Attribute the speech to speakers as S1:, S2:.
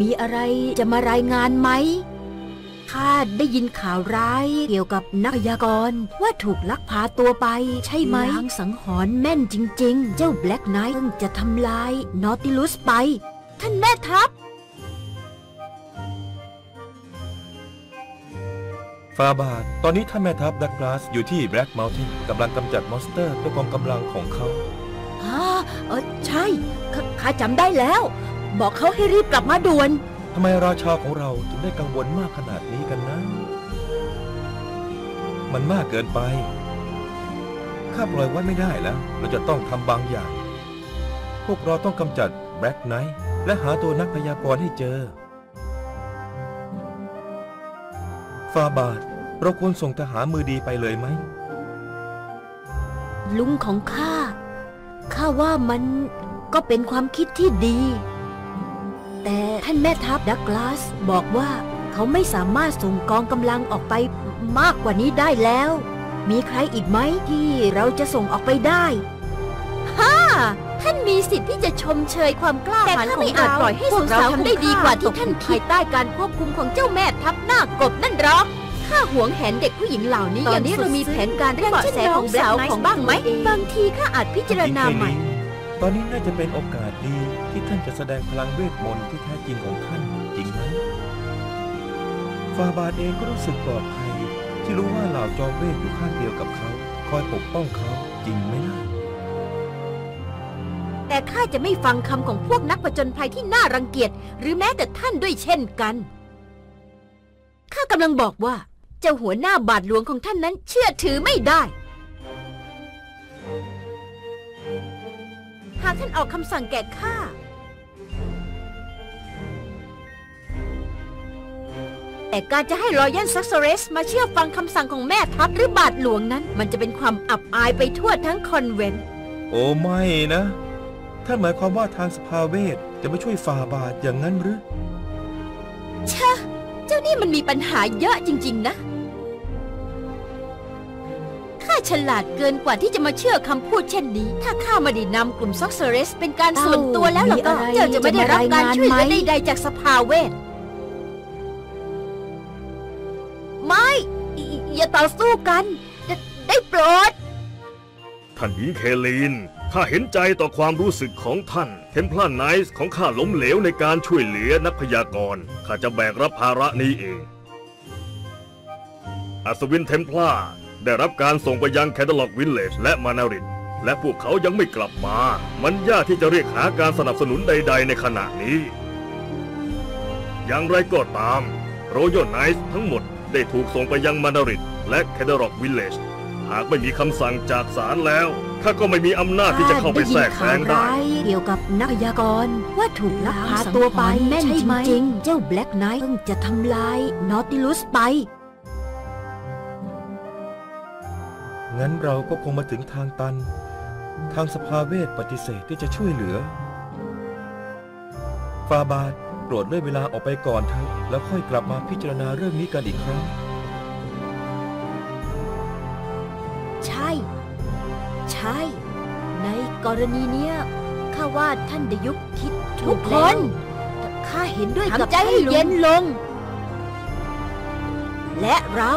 S1: มีอะไรจะมารายงานไหมข้าได้ยินข่าวร้ายเกี่ยวกับนักพยากรณ์ว่าถูกลักพาตัวไปใช่ไหมลางสังหรณ์แม่นจริง ๆ เจ้าแบล็กไนท์เพิ่งจะทำลายนอติลุสไป ท่านแม่ทัพ
S2: ฟาบาทตอนนี้ท่านแม่ทัพดักกลาสอยู่ที่แบล็กเมลทินกำลังกำจัดมอนสเตอร์ด้วยกองกำลังของเขา
S1: อ่าเออใช่ขข้าจำได้แล้ว บอกเขาให้รีบกลับมาด่วน
S2: ทำไมราชาของเราถึงได้กังวลมากขนาดนี้กันนะ มันมากเกินไป ข้าปล่อยไว้ไม่ได้แล้ว เราจะต้องทำบางอย่าง พวกเราต้องกำจัดแบล็กไนท์และหาตัวนักพยากรณ์ให้เจอ ฟาบาทเราควรส่งทหารมือดีไปเลยไหม
S1: ลุงของข้า ข้าว่ามันก็เป็นความคิดที่ดี แต่ท่านแม่ทัพดักลาสบอกว่าเขาไม่สามารถส่งกองกำลังออกไปมากกว่านี้ได้แล้ว มีใครอีกไหมที่เราจะส่งออกไปได้ฮ่าท่านมีสิทธิ์ที่จะชมเชยความกล้าหาญของเราแต่ข้าไม่อาจปล่อยให้สาวๆทำได้ดีกว่าที่ท่านภายใต้การควบคุมของเจ้าแม่ทัพหน้ากบนั่นหรอกข้าหวงแหนเด็กผู้หญิงเหล่านี้
S3: ต
S1: อ
S3: อน
S1: ย่าง
S3: นี้
S1: สุด
S3: เรามี
S1: ซึ้ง
S3: แผนการได้เบาะแสของ
S1: ย่ช่น
S3: Black
S1: น้
S3: Knight
S1: ของบ้างไหม
S3: ของตัวเอง
S1: บางทีข้าอาจพิจารณาใหม่
S2: ตอนนี้น่าจะเป็นโอกาสดีที่ท่านจะแสดงพลังเวทมนต์ที่แท้จริงของท่านจริงไหมฟาบาทเองก็รู้สึกปลอดภัยที่รู้ว่าเหล่าจอมเวทอยู่ข้างเดียวกับเขา คอยปกป้องเขาจริงไหมล่ะ
S1: แต่ข้าจะไม่ฟังคำของพวกนักผจญภัยที่น่ารังเกียจ หรือแม้แต่ท่านด้วยเช่นกัน ข้ากำลังบอกว่า เจ้าหัวหน้าบาทหลวงของท่านนั้นเชื่อถือไม่ได้ากท่านออกคำสั่งแก่ข้า แต่การจะให้รอยันซักเซเรสมาเชื่อฟังคำสั่งของแม่ทัพหรือบาทหลวงนั้น มันจะเป็นความอับอายไปทั่วทั้งคอนเวนต์
S2: โอ้ไม่นะ ท่านหมายความว่าทางสภาเวทจะไม่ช่วยฟาบาทอย่างนั้นหรือ
S1: ชะ เจ้านี่มันมีปัญหาเยอะจริง ๆ นะข้า ฉลาดเกินกว่าที่จะมาเชื่อคำพูดเช่นนี้ ถ้าข้าไม่ได้นำกลุ่มซ็อกเซเรส เป็นการส่วนตัวแล้วล่ะก็
S3: มีอะไร
S1: เจ้าจะไม่ได้รับการช่วยเหลือ
S3: จะมารายงานไหม
S1: ใดๆจากสภาเวท ไม่ อย่าอย่าต่อสู้กันได้ได้โปรด
S4: ท่านหญิงเคลีนข้าเห็นใจต่อความรู้สึกของท่านเทมเพล n ไนส์ของข้าล้มเหลวในการช่วยเหลือนักพยากรณ์ข้าจะแบกรับภาระนี้เอง อัศวินเทมพลา ได้รับการส่งไปยังแคดล็อกวิลเลจและมานาริดและพวกเขายังไม่กลับมา มันยากที่จะเรียกหาการสนับสนุนใด ๆ ในขณะนี้ อย่างไรก็ตามโรโยไนส์ทั้งหมดได้ถูกส่งไปยังมานาริดและแคดล็อกวิลเลจหากไม่มีคำสั่งจากศาลแล้วข้าก็ไม่มีอำนาจที่จะเข้าไปแทรกแซงได้
S1: เกี่ยวกับนักพยากรณ์ว่าถูกลักพาตัวไป
S3: แม่น
S1: ใช่ไหม
S3: จริง
S1: เจ้าแบล็กไนท์เพิ่งจะทำลายนอติลุสไป
S2: งั้นเราก็คงมาถึงทางตัน ทางสภาเวทปฏิเสธที่จะช่วยเหลือ ฟาบาทโปรดเลื่อนเวลาออกไปก่อนเถอะแล้วค่อยกลับมาพิจารณาเรื่องนี้กันอีกครั้ง
S1: ใช่ ใช่ ในกรณีเนี้ยข้าว่าท่านดยุกคิดทุกคนข้าเห็นด้วยกับ
S3: ทำใจให้
S1: ท่านลุง
S3: เย็นลง
S1: และเรา